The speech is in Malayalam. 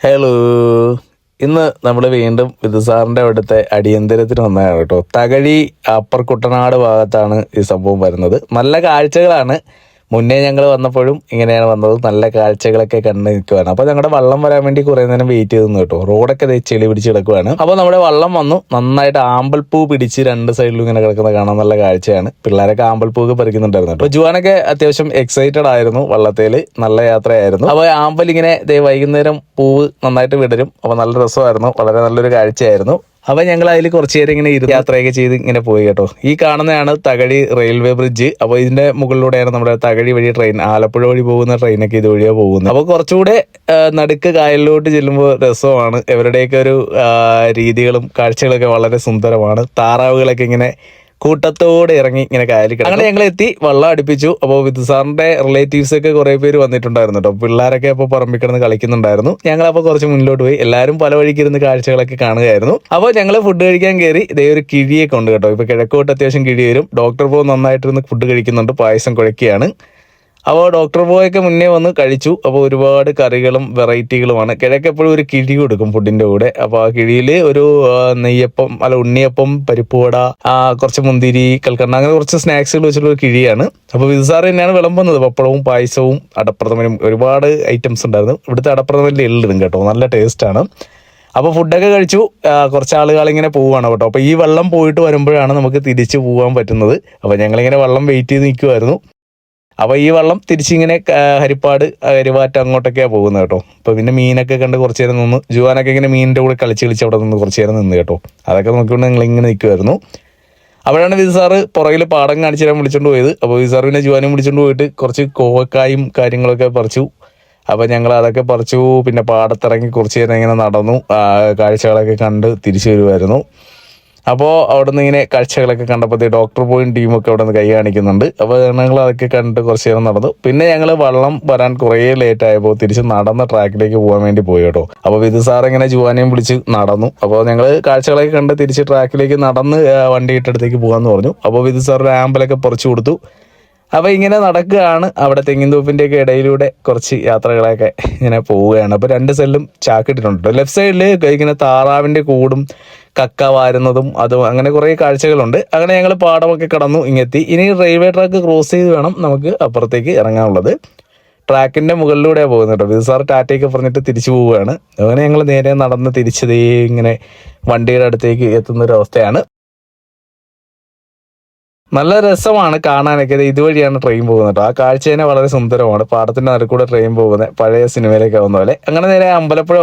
ഹലോ ഇന്ന് നമ്മൾ വീണ്ടും വിധുസാറിന്റെ അവിടുത്തെ അടിയന്തരത്തിന് വന്നതാണ് കേട്ടോ. തകഴി അപ്പർ കുട്ടനാട് ഭാഗത്താണ് ഈ സംഭവം വരുന്നത്. നല്ല കാഴ്ചകളാണ്. മുന്നേ ഞങ്ങൾ വന്നപ്പോഴും ഇങ്ങനെയാണ് വന്നത്. നല്ല കാഴ്ചകളൊക്കെ കണ്ട് നിൽക്കുവാണ്. അപ്പോൾ ഞങ്ങളുടെ വള്ളം വരാൻ വേണ്ടി കുറേ നേരം വെയിറ്റ് ചെയ്തു കേട്ടോ. റോഡൊക്കെ ചെളി പിടിച്ച് കിടക്കുവാണ്. അപ്പോൾ നമ്മുടെ വള്ളം വന്നു. നന്നായിട്ട് ആമ്പൽപ്പൂ പിടിച്ച് രണ്ട് സൈഡിലും ഇങ്ങനെ കിടക്കുന്ന കാണാൻ നല്ല കാഴ്ചയാണ്. പിള്ളേരൊക്കെ ആമ്പൽപ്പൂ ഒക്കെ പറിക്കുന്നുണ്ടായിരുന്നു കേട്ടോ. ജുവാനൊക്കെ അത്യാവശ്യം എക്സൈറ്റഡ് ആയിരുന്നു വള്ളത്തേൽ നല്ല യാത്രയായിരുന്നു. അപ്പോൾ ആമ്പൽ ഇങ്ങനെ വൈകുന്നേരം പൂവ് നന്നായിട്ട് വിടരും. അപ്പോൾ നല്ല രസമായിരുന്നു. വളരെ നല്ലൊരു കാഴ്ചയായിരുന്നു. അപ്പൊ ഞങ്ങൾ അതിൽ കുറച്ചു നേരം ഇങ്ങനെ ഇരുന്ന് യാത്രയൊക്കെ ചെയ്ത് ഇങ്ങനെ പോയി കേട്ടോ. ഈ കാണുന്നതാണ് തകഴി റെയിൽവേ ബ്രിഡ്ജ്. അപ്പോൾ ഇതിന്റെ മുകളിലൂടെയാണ് നമ്മുടെ തകഴി വഴി ട്രെയിൻ ആലപ്പുഴ വഴി പോകുന്ന ട്രെയിനൊക്കെ വഴിയാ പോകുന്നത്. അപ്പോൾ കുറച്ചുകൂടെ നടുക്ക് കായലിലോട്ട് ചെല്ലുമ്പോൾ രസമാണ്. ഇവരുടെയൊക്കെ ഒരു രീതികളും കാഴ്ചകളൊക്കെ വളരെ സുന്ദരമാണ്. താറാവുകളൊക്കെ ഇങ്ങനെ കൂട്ടത്തോടെ ഇറങ്ങി ഇങ്ങനെ കായലിൽ കിടക്കും. അങ്ങനെ ഞങ്ങൾ എത്തി വള്ളം അടുപ്പിച്ചു. അപ്പോൾ വിദുസാറിന്റെ റിലേറ്റീവ്സ് ഒക്കെ കുറെ പേര് വന്നിട്ടുണ്ടായിരുന്നു കേട്ടോ പിള്ളേരൊക്കെ അപ്പോൾ പറമ്പിൽ കിടന്ന് കളിക്കുന്നുണ്ടായിരുന്നു. ഞങ്ങൾ അപ്പോൾ കുറച്ച് മുന്നിലോട്ട് പോയി. എല്ലാവരും പല വഴിക്ക് ഇരുന്ന് കാഴ്ചകളൊക്കെ കാണുകയായിരുന്നു. അപ്പോൾ ഞങ്ങൾ ഫുഡ് കഴിക്കാൻ കയറി ഇതേ ഒരു കിഴിയൊക്കെ ഉണ്ട് കേട്ടോ. ഇപ്പൊ കിഴക്കോട്ട് അത്യാവശ്യം കിഴി വരും. ഡോക്ടർ പോകും നന്നായിട്ടിരുന്ന് ഫുഡ് കഴിക്കുന്നുണ്ട്. പായസം കുഴക്കുകയാണ്. അപ്പോൾ ഡോക്ടർ ബോയൊക്കെ മുന്നേ വന്ന് കഴിച്ചു. അപ്പോൾ ഒരുപാട് കറികളും വെറൈറ്റികളുമാണ് കിഴക്ക് എപ്പോഴും ഒരു കിഴി കൊടുക്കും ഫുഡിന്റെ കൂടെ. അപ്പോൾ ആ കിഴിയിൽ ഒരു നെയ്യപ്പം അല്ല ഉണ്ണിയപ്പം പരിപ്പുവട കുറച്ച് മുന്തിരി കൽക്കണ്ട അങ്ങനെ കുറച്ച് സ്നാക്സുകൾ വെച്ചിട്ടുള്ള ഒരു കിഴിയാണ്. അപ്പോൾ വിസാർ തന്നെയാണ് വിളമ്പുന്നത്. പപ്പടവും പായസവും അടപ്രഥമനും ഒരുപാട് ഐറ്റംസ് ഉണ്ടായിരുന്നു. ഇവിടുത്തെ അടപ്രഥമനിൽ എള്ളിടും കേട്ടോ. നല്ല ടേസ്റ്റാണ് അപ്പോൾ ഫുഡൊക്കെ കഴിച്ചു. കുറച്ച് ആളുകൾ ഇങ്ങനെ പോവുകയാണ് കേട്ടോ. അപ്പോൾ ഈ വെള്ളം പോയിട്ട് വരുമ്പോഴാണ് നമുക്ക് തിരിച്ചു പോകാൻ പറ്റുന്നത്. അപ്പോൾ ഞങ്ങളിങ്ങനെ വെള്ളം വെയിറ്റ് ചെയ്ത് നിൽക്കുമായിരുന്നു അപ്പോൾ ഈ വെള്ളം തിരിച്ചിങ്ങനെ ഹരിപ്പാട് ആ, കരുവാറ്റ അങ്ങോട്ടൊക്കെയാണ് പോകുന്നത് കേട്ടോ. അപ്പോൾ പിന്നെ മീനൊക്കെ കണ്ട് കുറച്ച് നേരം നിന്ന് ജുവാനൊക്കെ ഇങ്ങനെ മീനിന്റെ കൂടെ കളിച്ച് കളിച്ച് അവിടെ നിന്ന് കുറച്ച് നേരം നിന്ന് കേട്ടോ. അതൊക്കെ നോക്കിക്കൊണ്ട് ഞങ്ങൾ ഇങ്ങനെ നിൽക്കുമായിരുന്നു അപ്പോഴാണ് വിധി സാറ് പുറകിൽ പാടം കാണിച്ചു തരാൻ വിളിച്ചോണ്ട് പോയത്. അപ്പോൾ വിധി സാർ പിന്നെ ജുവാനും വിളിച്ചോണ്ട് പോയിട്ട് കുറച്ച് കോവക്കായും കാര്യങ്ങളൊക്കെ പറിച്ചു. അപ്പോൾ ഞങ്ങൾ അതൊക്കെ പറിച്ചു പിന്നെ പാടത്തിറങ്ങി കുറച്ച് നേരം ഇങ്ങനെ നടന്നു. കാഴ്ചകളൊക്കെ കണ്ട് തിരിച്ചു വരുമായിരുന്നു അപ്പോൾ അവിടെ നിന്ന് ഇങ്ങനെ കാഴ്ചകളൊക്കെ കണ്ടപ്പോൾ ഡോക്ടർ പോയും ടീമൊക്കെ അവിടെ നിന്ന് കൈ കാണിക്കുന്നുണ്ട്. അപ്പോൾ ഞങ്ങൾ അതൊക്കെ കണ്ടിട്ട് കുറച്ച് നേരം നടന്നു. പിന്നെ ഞങ്ങൾ വള്ളം വരാൻ കുറേ ലേറ്റ് ആയപ്പോൾ തിരിച്ച് നടന്ന ട്രാക്കിലേക്ക് പോകാൻ വേണ്ടി പോയി കേട്ടോ. അപ്പോൾ വിധു സാർ ഇങ്ങനെ ജുവാനെയും വിളിച്ച് നടന്നു. അപ്പോൾ ഞങ്ങൾ കാഴ്ചകളൊക്കെ കണ്ട് തിരിച്ച് ട്രാക്കിലേക്ക് നടന്ന് വണ്ടി ഇട്ടടുത്തേക്ക് പോകാമെന്ന് പറഞ്ഞു. അപ്പോൾ വിധു സാർ ഒരു ആമ്പലൊക്കെ പറിച്ചു കൊടുത്തു. അപ്പോൾ ഇങ്ങനെ നടക്കുകയാണ്. അവിടെ തെങ്ങിൻതോപ്പിന്റെ ഒക്കെ ഇടയിലൂടെ കുറച്ച് യാത്രകളൊക്കെ ഇങ്ങനെ പോവുകയാണ്. അപ്പോൾ രണ്ട് സൈഡിലും ചാക്കിട്ടിട്ടുണ്ട് ലെഫ്റ്റ് സൈഡിൽ ഇങ്ങനെ താറാവിന്റെ കൂടും കക്ക വാരുന്നതും അതും അങ്ങനെ കുറേ കാഴ്ചകളുണ്ട്. അങ്ങനെ ഞങ്ങൾ പാടമൊക്കെ കടന്നു ഇങ്ങെത്തി. ഇനി റെയിൽവേ ട്രാക്ക് ക്രോസ് ചെയ്ത് വേണം നമുക്ക് അപ്പുറത്തേക്ക് ഇറങ്ങാനുള്ളത്. ട്രാക്കിന്റെ മുകളിലൂടെയാണ് പോകുന്നത് കേട്ടോ. സാർ ടാറ്റയൊക്കെ പറഞ്ഞിട്ട് തിരിച്ചു പോവുകയാണ്. അങ്ങനെ ഞങ്ങൾ നേരെ നടന്ന് തിരിച്ചതേ ഇങ്ങനെ വണ്ടിയുടെ അടുത്തേക്ക് എത്തുന്ന ഒരു അവസ്ഥയാണ്. നല്ല രസമാണ് കാണാനൊക്കെ. ഇത് ഇതുവഴിയാണ് ട്രെയിൻ പോകുന്നത് ആ കാഴ്ച തന്നെ വളരെ സുന്ദരമാണ്. പാടത്തിന്റെ നടുക്കൂടെ ട്രെയിൻ പോകുന്നത്. പഴയ സിനിമയിലേക്ക് ആവുന്ന പോലെ. അങ്ങനെ നേരെ അമ്പലപ്പുഴ